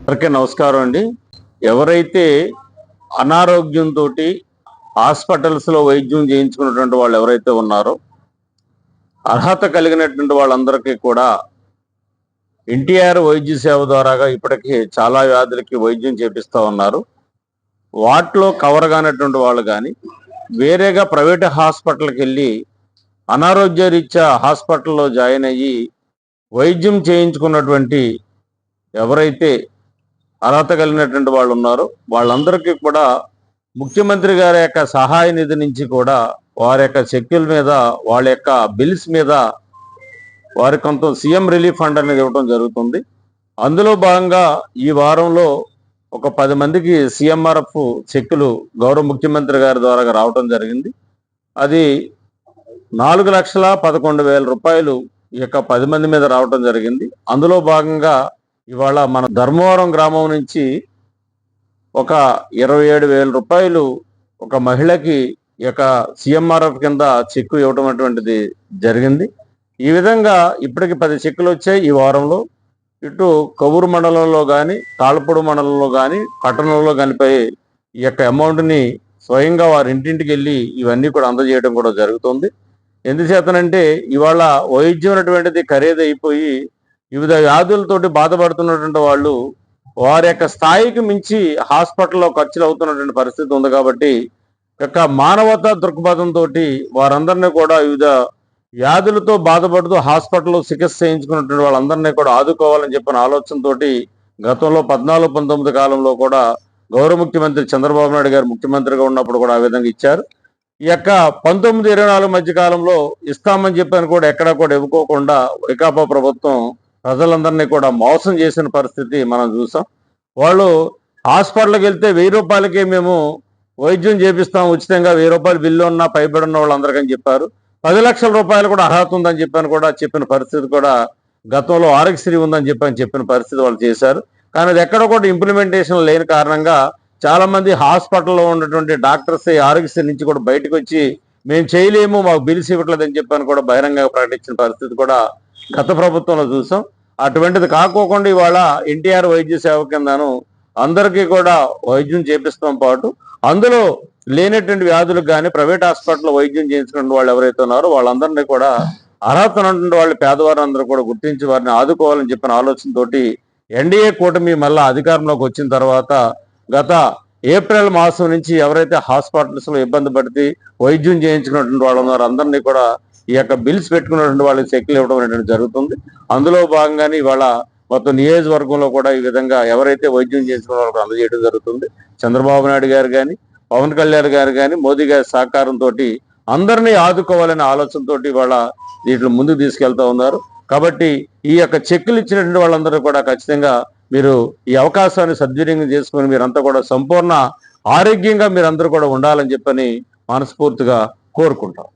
అందరికీ నమస్కారం అండి. ఎవరైతే అనారోగ్యంతో హాస్పిటల్స్లో వైద్యం చేయించుకున్నటువంటి వాళ్ళు ఎవరైతే ఉన్నారో అర్హత కలిగినటువంటి వాళ్ళందరికీ కూడా ఎన్టీఆర్ వైద్య సేవ ద్వారాగా ఇప్పటికీ చాలా వ్యాధులకి వైద్యం చేపిస్తూ ఉన్నారు. వాటిలో కవర్ కానటువంటి వాళ్ళు కానీ వేరేగా ప్రైవేట్ హాస్పిటల్కి వెళ్ళి అనారోగ్య రీత్యా హాస్పిటల్లో జాయిన్ అయ్యి వైద్యం చేయించుకున్నటువంటి ఎవరైతే అర్హత కలిగినటువంటి వాళ్ళు ఉన్నారో వాళ్ళందరికీ కూడా ముఖ్యమంత్రి గారి యొక్క సహాయ నిధి నుంచి కూడా వారి యొక్క చెక్కుల మీద వాళ్ళ యొక్క బిల్స్ మీద వారి కొంత సీఎం రిలీఫ్ ఫండ్ అనేది ఇవ్వడం జరుగుతుంది. అందులో భాగంగా ఈ వారంలో ఒక పది మందికి సీఎంఆర్ఎఫ్ చెక్కులు గౌరవ ముఖ్యమంత్రి గారి ద్వారా రావడం జరిగింది. అది నాలుగు లక్షల పదకొండు వేల రూపాయలు ఈ యొక్క పది మంది మీద రావడం జరిగింది. అందులో భాగంగా ఇవాళ మన ధర్మవరం గ్రామం నుంచి ఒక ఇరవై ఏడు వేల రూపాయలు ఒక మహిళకి ఈ యొక్క సిఎంఆర్ఎఫ్ కింద చెక్కు ఇవ్వటం అటువంటిది జరిగింది. ఈ విధంగా ఇప్పటికి పది చెక్కులు వచ్చాయి ఈ వారంలో. ఇటు కబూరు మండలంలో కానీ తాళపూడు మండలంలో కానీ పట్టణంలో కనిపోయి ఈ యొక్క అమౌంట్ని స్వయంగా వారి ఇంటింటికి వెళ్ళి ఇవన్నీ కూడా అందజేయడం కూడా జరుగుతుంది. ఎందుచేతనంటే ఇవాళ వైద్యం అనేటువంటిది ఖరీదు అయిపోయి వివిధ వ్యాధులతోటి బాధపడుతున్నటువంటి వాళ్ళు వారి యొక్క స్థాయికి మించి హాస్పిటల్లో ఖర్చులు అవుతున్నటువంటి పరిస్థితి ఉంది కాబట్టి యొక్క మానవతా దృక్పథంతో వారందరినీ కూడా వివిధ వ్యాధులతో బాధపడుతూ హాస్పిటల్లో చికిత్స చేయించుకున్నటువంటి వాళ్ళందరినీ కూడా ఆదుకోవాలని చెప్పిన ఆలోచనతో గతంలో పద్నాలుగు పంతొమ్మిది కాలంలో కూడా గౌరవ ముఖ్యమంత్రి చంద్రబాబు నాయుడు గారు ముఖ్యమంత్రిగా ఉన్నప్పుడు కూడా ఆ విధంగా ఇచ్చారు. ఈ యొక్క పంతొమ్మిది ఇరవై నాలుగు మధ్య కాలంలో ఇస్తామని చెప్పాను కూడా ఎక్కడా కూడా ఇవ్వకోకుండా వైకాపా ప్రభుత్వం ప్రజలందరినీ కూడా మోసం చేసిన పరిస్థితి మనం చూసాం. వాళ్ళు హాస్పిటల్కి వెళ్తే వెయ్యి రూపాయలకి మేము వైద్యం చేపిస్తాం ఉచితంగా వెయ్యి రూపాయలు బిల్లు ఉన్న పైబడి ఉన్న వాళ్ళందరికని చెప్పారు. పది లక్షల రూపాయలు కూడా అర్హత ఉందని చెప్పాను కూడా చెప్పిన పరిస్థితి కూడా గతంలో ఆరోగ్యశ్రీ ఉందని చెప్పని చెప్పిన పరిస్థితి వాళ్ళు చేశారు. కానీ అది ఎక్కడ కూడా ఇంప్లిమెంటేషన్ లేని కారణంగా చాలా మంది హాస్పిటల్లో ఉన్నటువంటి డాక్టర్స్ ఆరోగ్యశ్రీ నుంచి కూడా బయటకు వచ్చి మేము చేయలేము మాకు బిల్స్ ఇవ్వట్లేదని చెప్పని కూడా బహిరంగంగా ప్రకటించిన పరిస్థితి కూడా గత ప్రభుత్వంలో చూసాం. అటువంటిది కాకోకుండా ఇవాళ ఎన్టీఆర్ వైద్య సేవ కిందను అందరికీ కూడా వైద్యం చేపిస్తాం పాటు అందులో లేనటువంటి వ్యాధులకు కానీ ప్రైవేట్ హాస్పిటల్లో వైద్యం చేయించుకున్న వాళ్ళు ఎవరైతే ఉన్నారో వాళ్ళందరినీ కూడా అర్హత ఉన్నటువంటి వాళ్ళు పేదవారు అందరూ కూడా గుర్తించి వారిని ఆదుకోవాలని చెప్పిన ఆలోచనతోటి ఎన్డీఏ కూటమి మళ్ళా అధికారంలోకి వచ్చిన తర్వాత గత ఏప్రిల్ మాసం నుంచి ఎవరైతే హాస్పిటల్స్లో ఇబ్బంది పడితే వైద్యం చేయించుకున్నటువంటి వాళ్ళు ఉన్నారో అందరినీ కూడా ఈ యొక్క బిల్స్ పెట్టుకున్నటువంటి వాళ్ళకి చెక్లు ఇవ్వడం అనేటువంటి జరుగుతుంది. అందులో భాగంగానే ఇవాళ మొత్తం నియోజకవర్గంలో కూడా ఈ విధంగా ఎవరైతే వైద్యం చేయించుకున్న వాళ్ళకి అందజేయడం జరుగుతుంది. చంద్రబాబు నాయుడు గారు కానీ పవన్ కళ్యాణ్ గారు కానీ మోదీ గారి సహకారంతో అందరినీ ఆదుకోవాలనే ఆలోచనతో ఇవాళ దీంట్లో ముందుకు తీసుకెళ్తా ఉన్నారు. కాబట్టి ఈ యొక్క చెక్కులు ఇచ్చినటువంటి వాళ్ళందరూ కూడా ఖచ్చితంగా మీరు ఈ అవకాశాన్ని సద్వినియోగం చేసుకుని మీరంతా కూడా సంపూర్ణ ఆరోగ్యంగా మీరందరూ కూడా ఉండాలని చెప్పని మనస్ఫూర్తిగా కోరుకుంటాం.